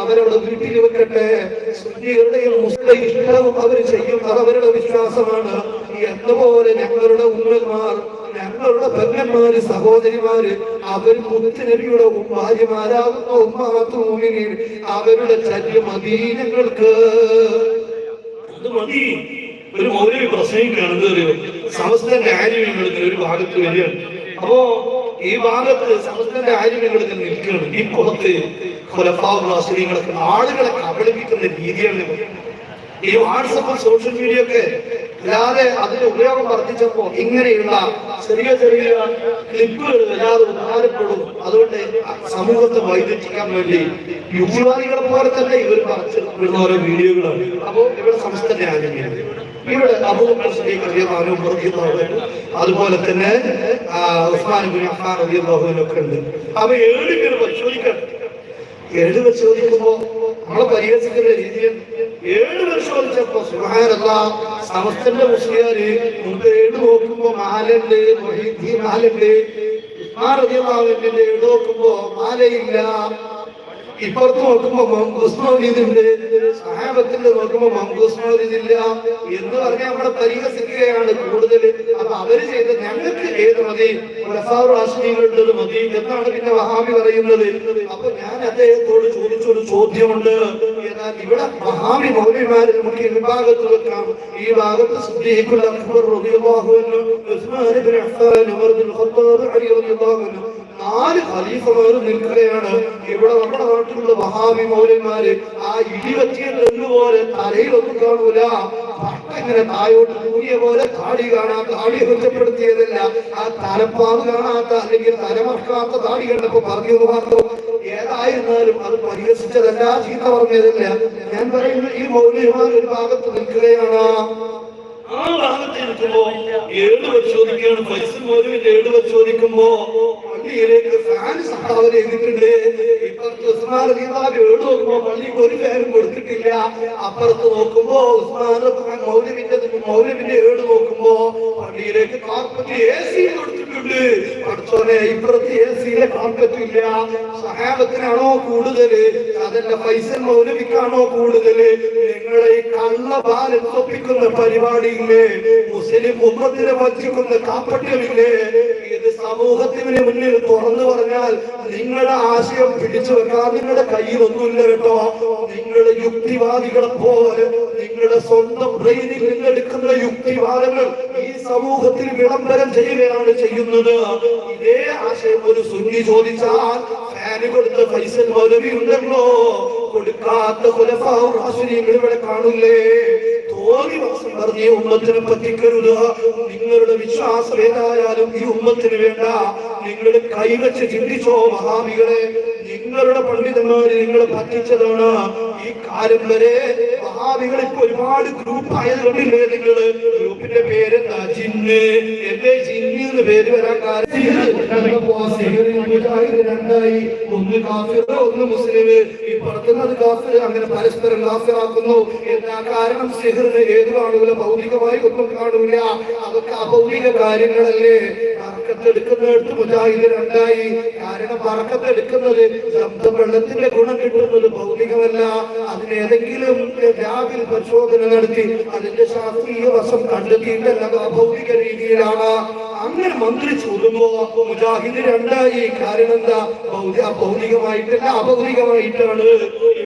അവരവിടെ വീട്ടിൽ വെക്കട്ടെ. സുന്നികളുടെയും മുസ്ലിം ഇഷ്ടവും അവർ ചെയ്യും. അത് അവരുടെ വിശ്വാസമാണ്. എന്നപോലെ ഞങ്ങളുടെ ഉമ്മന്മാർ ഞങ്ങളുടെ പെങ്ങന്മാര് സഹോദരിമാര് അവർ മുത്തുനബിയുടെ ഭാര്യമാരാകുന്ന ഉമ്മാത്തുമിനി അവരുടെ ചല്യ മതി ഞങ്ങൾക്ക്. അത് മതി. ഒരു മൗലവി പ്രസംഗിക്കുകയാണെന്ന് ഒരു സമസ്തന്റെ ആര്യങ്ങൾക്ക് ഒരു ഭാഗത്ത് വരികയാണ്. അപ്പോ ഈ ഭാഗത്ത് സമസ്തന്റെ ആര്യങ്ങൾക്ക് നിൽക്കുകയാണ്. ഈ പുറത്ത് കൊലപാതകളൊക്കെ ആളുകളെ കബളിപ്പിക്കുന്ന രീതിയാണ്. ഈ വാട്സപ്പും സോഷ്യൽ മീഡിയ ഒക്കെ അല്ലാതെ അതിന്റെ ഉപയോഗം വർദ്ധിച്ചപ്പോ ഇങ്ങനെയുള്ള ചെറിയ ചെറിയ ക്ലിപ്പുകൾ വല്ലാതെ ഉപകാരപ്പെടും. അതുകൊണ്ട് സമൂഹത്തെ വൈദ്യുതിക്കാൻ വേണ്ടി യുവാദികളെ പോലെ തന്നെ ഇവർ പറിച്ചു ഓരോ വീഡിയോകളാണ്. അപ്പോ ഇവിടെ സംസ്ഥാന രാജ്യമാണ് ഇവിടെ അതുപോലെ തന്നെ ഉസ്മാൻ ബിൻ അഫ്ഫാൻ റളിയല്ലാഹു അൻഹു ഒക്കെ ഉണ്ട്. അപ്പൊ ഏഴ് പേര് പരിശോധിക്കണം? ഏഴ് പരിശോധിക്കുമ്പോ നമ്മളെ പരിഹസിക്കുന്ന രീതിയിൽ ഏഴ് പരിശോധിച്ചപ്പോ സുഹാനല്ല സമസ്തന്റെ മുസ്ലിയാര് മുമ്പ് ഏഴ് നോക്കുമ്പോ മാലുണ്ട് മൊഹീദ്ദീൻ മാലുണ്ട് ഉസ്മാൻ റളിയല്ലാഹു അൻഹുവിന്റെ ഏഴ് നോക്കുമ്പോ മാലയില്ല. ഇപ്പുറത്ത് നോക്കുമ്പോ മംഗൂസ് മൗലിദുണ്ട് സഹാബത്തിന്റെ നോക്കുമ്പോ മംഗൂസ് മൗലിദില്ല എന്ന് പറഞ്ഞാൽ നമ്മളെ പരിഹസിക്കുകയാണ് കൂടുതൽ. അപ്പൊ അവർ ചെയ്ത് ഞങ്ങൾക്ക് ഏത് മതി? രാഷ്ട്രീയങ്ങളുടെ മതി എന്നാണ് പിന്നെ വഹാബി പറയുന്നത്. അപ്പൊ ഞാൻ അദ്ദേഹത്തോട് ചോദിച്ചൊരു ചോദ്യമുണ്ട്. എന്നാൽ ഇവിടെ വഹാബി മൗലിമാര് നമുക്ക് ഈ ഭാഗത്ത് വെക്കാം. ഈ ഭാഗത്ത് അൻഹു ഉസ്മാൻ നാല് ഖലീഫമാർ നിൽക്കുകയാണ്. ഇവിടെ നമ്മുടെ നാട്ടിലുള്ള മഹാവി മൗര്യന്മാര് ആ ഇടിവറ്റിയ പോലെ തലയിലൊന്നും കാണൂല. ഇങ്ങനെ തായോട്ട് കൂടിയ പോലെ താടി കാണാത്ത താടി കുറ്റപ്പെടുത്തിയതല്ല. ആ തലപ്പാവ് കാണാത്ത അല്ലെങ്കിൽ തലമറക്കാത്ത താടി കണ്ടപ്പോ പറഞ്ഞു മാത്രം. ഏതായിരുന്നാലും അത് പരിഹസിച്ചതല്ല ചീത്ത പറഞ്ഞതല്ല. ഞാൻ പറയുന്ന ഈ മൗലികമാർ ഒരു ഭാഗത്ത് നിൽക്കുകയാണ്. ആ ഭാഗത്ത് നിൽക്കുമ്പോ ഏട് പരിശോധിക്കുകയാണ്. പൈസ മൗലുവിന്റെ ഏട് പരിശോധിക്കുമ്പോ പള്ളിയിലേക്ക് ഫാൻ സംഭാവന ചെയ്തിട്ടുണ്ട് ഇപ്പുറത്ത് ഉസ്മാൻ കിതാബ് ഏട് നോക്കുമ്പോ പള്ളിക്ക് ഒരു പേരും കൊടുത്തിട്ടില്ല. അപ്പുറത്ത് നോക്കുമ്പോ ഉസ്മാൻ മൗലവിന്റെ മൗലവിന്റെ ഏട് നോക്കുമ്പോ പള്ളിയിലേക്ക് കാർപ്പറ്റ് എ സി കൊടുത്തിട്ടുണ്ട്. പഠിച്ചോനെ ഇപ്പുറത്ത് എ സിയിലെ കാർപ്പറ്റ് ഇല്ല. സഹാബത്തിനാണോ കൂടുതൽ? അതല്ല ഫൈസൽ മൗലവിക്കാണോ കൂടുതൽ? നിങ്ങളെ ഈ കള്ളബാലം ഒപ്പിക്കുന്ന പരിപാടിയില്ലേ? മുസ്ലിം ഉമ്മത്തിനെ വഞ്ചിക്കുന്ന കാപ്പട്യമില്ലേ? ഇത് സമൂഹത്തിന് മുന്നിൽ തുറന്നു പറഞ്ഞാൽ നിങ്ങളുടെ ആശയം പിടിച്ചു വെക്കാൻ നിങ്ങളുടെ കയ്യിൽ ഒന്നുമില്ല കേട്ടോ. നിങ്ങളുടെ യുക്തിവാദികളെ പോലെ നിങ്ങളുടെ സ്വന്തം ബ്രെയിനിൽ നിന്നെടുക്കുന്ന യുക്തിവാദങ്ങൾ ഈ സമൂഹത്തിൽ വിളംബരം ചെയ്യുകയാണ് ചെയ്യുന്നത്. ഇതേ ആശയം ഒരു സുന്നി ചോദിച്ചാൽ ഫാന് കൊടുത്ത ഫൈസൽ ഉണ്ടല്ലോ കൊടുക്കാത്ത കുലഫാവും ഇവിടെ കാണില്ലേ? തോന്നി വാസം പറഞ്ഞ ഉമ്മത്തിനെ പറ്റിക്കരുത്. നിങ്ങളുടെ വിശ്വാസം ഏതായാലും ഈ ഉമ്മത്തിന് വേണ്ട. നിങ്ങൾ കൈവച്ച് ചിന്തിച്ചോ മഹാമികളെ നിങ്ങളുടെ പണ്ഡിതന്മാര് നിങ്ങളെ പറ്റിച്ചതാണ്. ഈ കാലം വരെ മഹാബികൾ ഇപ്പൊ ഒരുപാട് ഗ്രൂപ്പ് ആയതുകൊണ്ടില്ലേ നിങ്ങൾ? ഗ്രൂപ്പിന്റെ പേര് ജിന്ന്. എന്റെ ജിന്ന് എന്ന് പേര് വരാൻ കാരണം? രണ്ടായി. ഒന്ന് കാഫിർ ഒന്ന് മുസ്ലിം. ഇപ്പുറത്തുന്നത് കാഫിർ അങ്ങനെ പരസ്പരം കാഫിറാക്കുന്നു. എന്താ കാരണം? സിഹറിന് ഏത് കാണൂല? ഭൗതികമായി ഒന്നും കാണൂല. അതൊക്കെ അഭൗതിക കാര്യങ്ങളല്ലേ. പറക്കത്തെടുക്കുന്നിടത്ത് മുജാഹിദ് രണ്ടായി. കാരണം പറക്കത്തെടുക്കുന്നത് ശബ്ദം വെള്ളത്തിന്റെ ഗുണം കിട്ടുന്നത് ഭൗതികമല്ല. അതിനേതെങ്കിലും ലാബിൽ പരിശോധന നടത്തി അതിന്റെ ശാസ്ത്രീയ വശം കണ്ടെത്തിയിട്ടല്ല ഭൗതിക രീതിയിലാണ്. അങ്ങനെ മന്ത്രി ചൂടുമ്പോ മുജാഹിദ് രണ്ടായി. കാരണം എന്താ? ഭൗതിക ഭൗതികമായിട്ടല്ല അഭൗതികമായിട്ടാണ്.